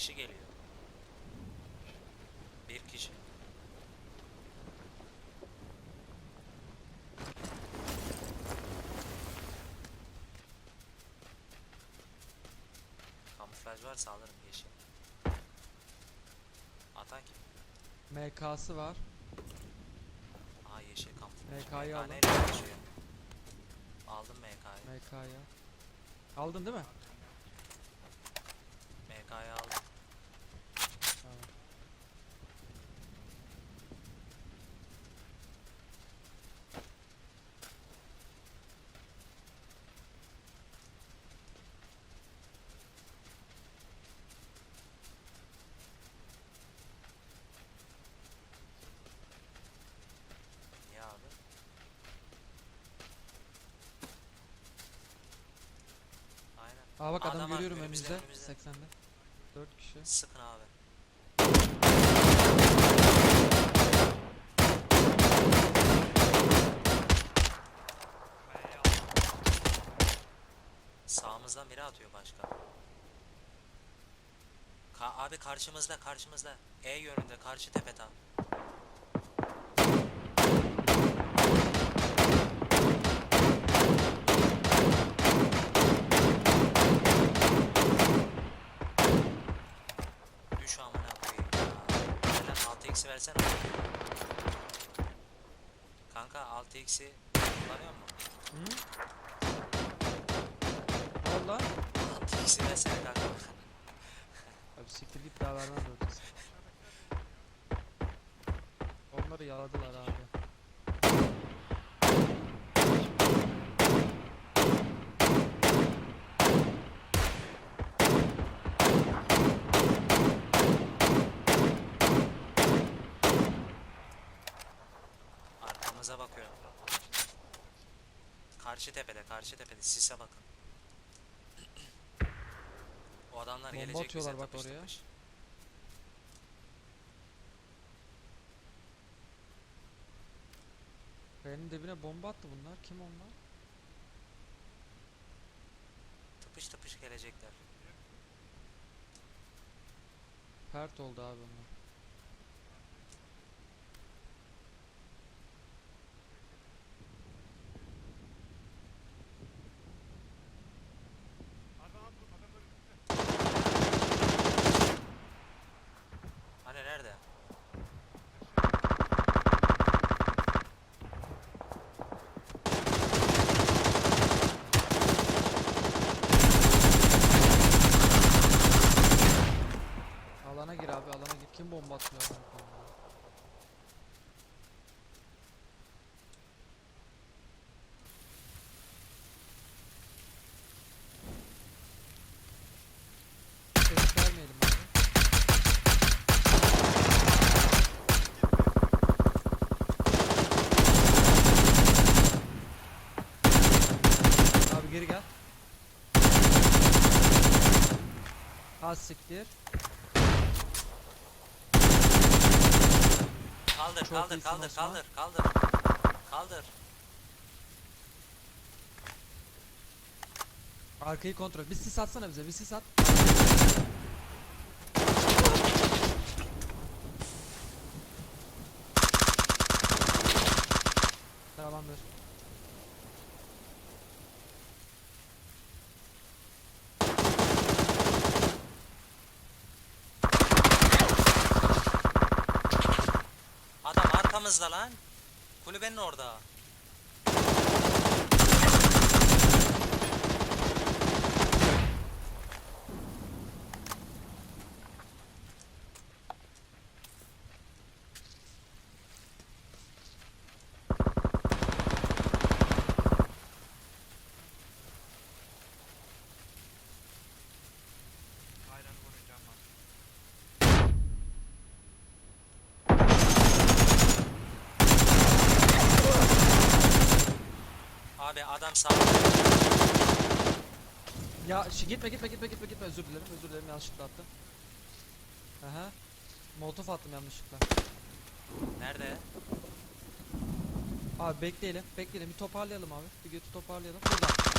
kişi geliyor. Bir kişi. Kamuflaj varsa alırım yeşil. Atan kim? MK'sı var. Aa yeşil kamuflaj. MK'yı MK aldım. Aldım MK'yı. MK'ya. Aldın değil mi? MK'yı aldım. Aa bak adam, Adam görüyorum önümüzde. önümüzde. 80'de. 4 kişi. Sıkın abi. Sağımızdan biri atıyor başka. Ka abi karşımızda karşımızda. E yönünde karşı tepe tam. 6x'i versene. Kanka 6x'i kullanıyor mu? Hı? Al lan. 6x'i versene kanka. Abi siktir git daha vermem 4 Onları yaladılar abi. Karşı tepede, karşı tepede. Sise bakın. O adamlar Bomba gelecek bize bak tıpış oraya. tıpış. Kayanın dibine bomba attı bunlar. Kim onlar? Tıpış tıpış gelecekler. Pert oldu abi onlar. Ya? Ses vermeyelim abi. Abi geri gel. Az siktir. Kaldır, Çok kaldır, kaldır, Osman. kaldır, kaldır. Kaldır. Arkayı kontrol. Bir sis atsana bize. Bir sis at. Tamamdır. Adam arkamızda lan. Kulübenin orada. Abi adam sağ. Ya şi, gitme gitme gitme gitme gitme özür dilerim özür dilerim yanlışlıkla attım. Aha. Molotof attım yanlışlıkla. Nerede? Abi bekleyelim bekleyelim bir toparlayalım abi. Bir götü toparlayalım. Burada.